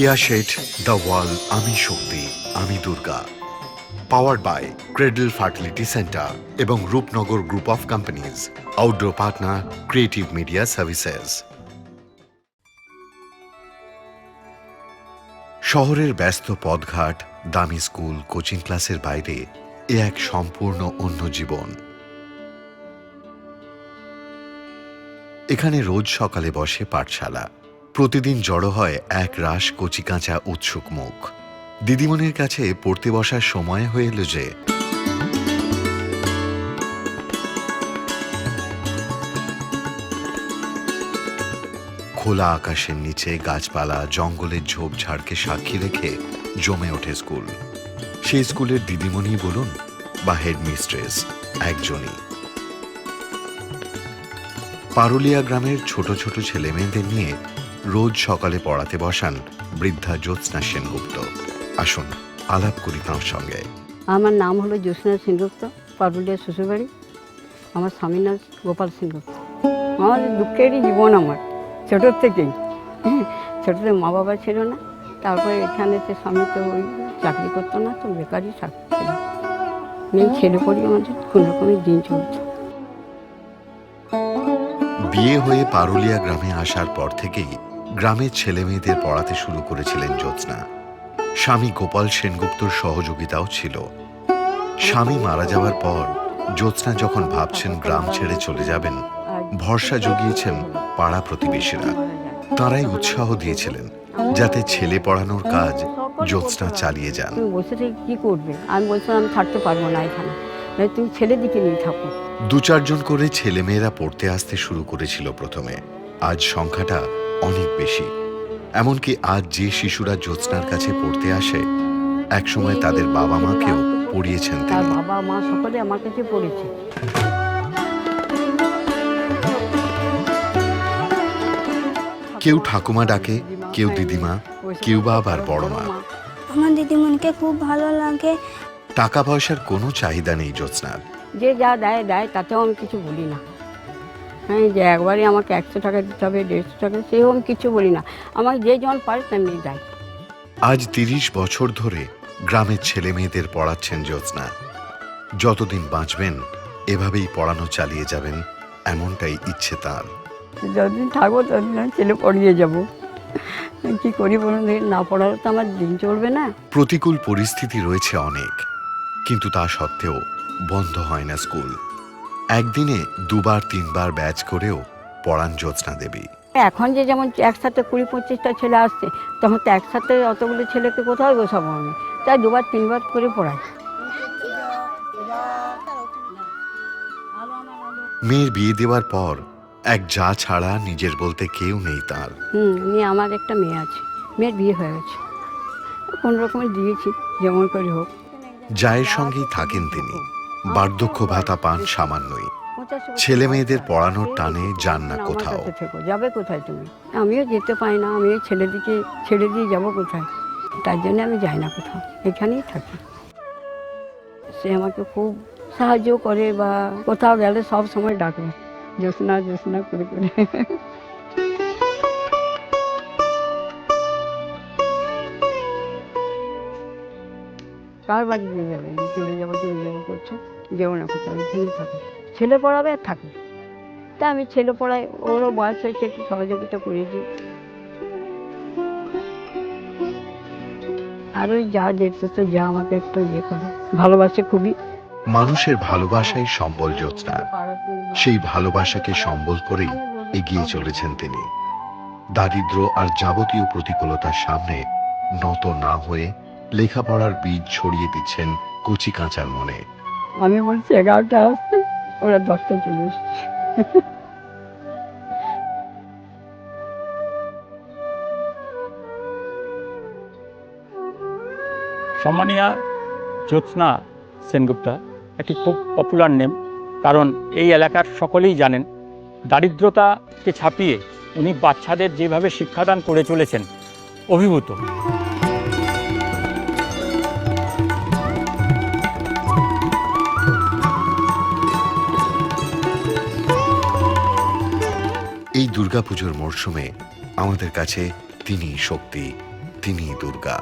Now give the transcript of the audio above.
কিয়া শেঠ দ্য ওয়াল আমি শক্তি আমি Durga powered by cradle fertility centre এবং Rupnagar group of companies outdoor partner creative media services শহরের ব্যস্ত পথঘাট, দামি স্কুল কোচিং ক্লাসের বাইরে এ এক সম্পূর্ণ অন্য জীবন। এখানে রোজ সকালে বসে পাঠশালা। প্রতিদিন জড়ো হয় এক রাস কচিকাঁচা উৎসুক মুখ। দিদিমণির কাছে পড়তে বসার সময় হয়ে এলো যে, খোলা আকাশের নিচে গাছপালা, জঙ্গলের ঝোপঝাড়কে সাক্ষী রেখে জমে ওঠে স্কুল। সেই স্কুলের দিদিমণি বলুন বা হেডমিস্ট্রেস, একজনই। পারুলিয়া গ্রামের ছোট ছোট ছেলে মেয়েদের নিয়ে রোজ সকালে পড়াতে বসান বৃদ্ধা জ্যোৎস্না সেনগুপ্ত। আসুন আলাপ করি তাঁর সঙ্গে। আমার নাম হলো জ্যোৎস্না সেনগুপ্ত পারুলিয়া শ্বশুরবাড়ি। আমার স্বামীর নাম গোপাল সেনগুপ্ত। আমার দুঃখেরই জীবন আমার ছোটোর থেকেই। ছোটোতে মা বাবা ছিল না তারপরে এখানে সে স্বামী তো ওই চাকরি করতো না তো বেকারই থাকছিল মেয়ে ছেলে পড়ি আমাদের কোনো রকমের দিন চলছে বিয়ে হয়ে পারুলিয়া গ্রামে আসার পর থেকেই গ্রামের ছেলে মেয়েদের পড়াতে শুরু করেছিলেন জ্যোৎস্না। স্বামী গোপাল সেনগুপ্তর সহযোগিতাও ছিল। স্বামী মারা যাওয়ার পর জ্যোৎস্না যখন ভাবছেন গ্রাম ছেড়ে চলে যাবেন ভরসা জুগিয়েছেন পাড়া প্রতিবেশীরা। তারাই উৎসাহ দিয়েছিলেন যাতে ছেলে পড়ানোর কাজ জ্যোৎস্না চালিয়ে যান। তুমি বসে থেকে কী করবে? আমি বলছিলাম থাকতে পারব না এখানে। তুমি ছেলের দিকে নিয়ে থাকো। দু চারজন করে ছেলেমেয়েরা পড়তে আসতে শুরু করেছিল প্রথমে। আজ সংখ্যাটা অনেক বেশি। এমনকি আজ যে শিশুরা জ্যোৎস্নার কাছে পড়তে আসে একসময় তাদের বাবা মাকেও পড়িয়েছেন তিনি। বাবা মা সকলে আমার কাছে পড়েছে। কেউ ঠাকুমা ডাকে কেউ দিদিমা কেউ বা আবার বড় মা। আমার দিদিমণিকে খুব ভালো লাগে। টাকা পয়সার কোনো চাহিদা নেই জ্যোৎস্নার। যে যা দেয় দেয় তাতেও আমি কিছু বলি না। হ্যাঁ যে একবারই আমাকে একশো টাকা দিতে হবে দেড়শো টাকা সেও আমি কিছু বলি না। আমাকে যে যেমন পারে তেমনি দেয় আজ তিরিশ বছর ধরে গ্রামের ছেলে মেয়েদের পড়াচ্ছেন জ্যোৎস্না। যতদিন বাঁচবেন এভাবেই পড়ানো চালিয়ে যাবেন এমনটাই ইচ্ছে তার। যতদিন থাকব ততদিন আমি ছেলে পড়িয়ে যাব। কী করি বলুন না পড়ালে তো আমার দিন চলবে না। প্রতিকূল পরিস্থিতি রয়েছে অনেক কিন্তু তা সত্ত্বেও বন্ধ হয় না স্কুল। একদিনে দুবার তিনবার ব্যাচ করেও পড়ান জ্যোৎস্না দেবী। এখন যে যেমন একসাথে কুড়ি পঁচিশটা ছেলে আসছে তখন তো একসাথে অতগুলো ছেলেকে কোথাও বসাবো আমি? তাই দুবার তিনবার করে পড়াই। মেয়ের বিয়ে দেওয়ার পর এক যা ছাড়া নিজের বলতে কেউ নেই তার। হুম নিয়ে আমার একটা মেয়ে আছে। মেয়ের বিয়ে হয়ে গেছে। কোন রকমের দিয়েছি যেমন করে হোক। জায়ের সঙ্গেই থাকেন তিনি। বার্ধক্য ভাতা পান সামান্যই। ছেলে মেয়েদের পড়ানোর টানে যান না কোথাও। যাবে কোথায় তুমি? আমিও যেতে পাই না, আমিও ছেলেদিকে ছেড়ে দিয়ে যাব কোথায়? তার জন্য আমি যাই না কোথাও, এখানেই থাকি। সে আমাকে খুব সাহায্য করে বা কোথাও গেলে সব সময় ডাকে, জ্যোৎস্না জ্যোৎস্না করে করে। কার বাড়ি দিয়ে যাবে? চলে যাব চলে যাব করছ যেও না কোথাও এখানেই থাকো ছেলে পড়াবে আর থাকবে? তা আমি ছেলে পড়াই, ওরও বয়স হয়েছে, একটু সহযোগিতা করেছি। আর ওই যা দেখতে, তো যা আমাকে একটু ইয়ে করে, ভালোবাসে খুবই। মানুষের ভালোবাসাই সম্বল জ্যোৎস্নার সেই ভালোবাসাকে সম্বল করেই এগিয়ে চলেছেন তিনি। দারিদ্র আর যাবতীয় প্রতিকূলতার সামনে নত না হয়ে লেখাপড়ার বীজ ছড়িয়ে দিচ্ছেন কচি কাঁচার মনে। আমি বলছি এগারোটা আসতে ওরা দশটা চলে এসছে। সম্মানিয়া জ্যোৎস্না সেনগুপ্তা একটি খুব পপুলার নেম কারণ এই এলাকার সকলেই জানেন দারিদ্রতাকে ছাপিয়ে উনি বাচ্চাদের যেভাবে শিক্ষাদান করে চলেছেন অভিভূত। দুর্গাপুজোর মরশুমে আমাদের কাছে তিনি শক্তি তিনি দুর্গা।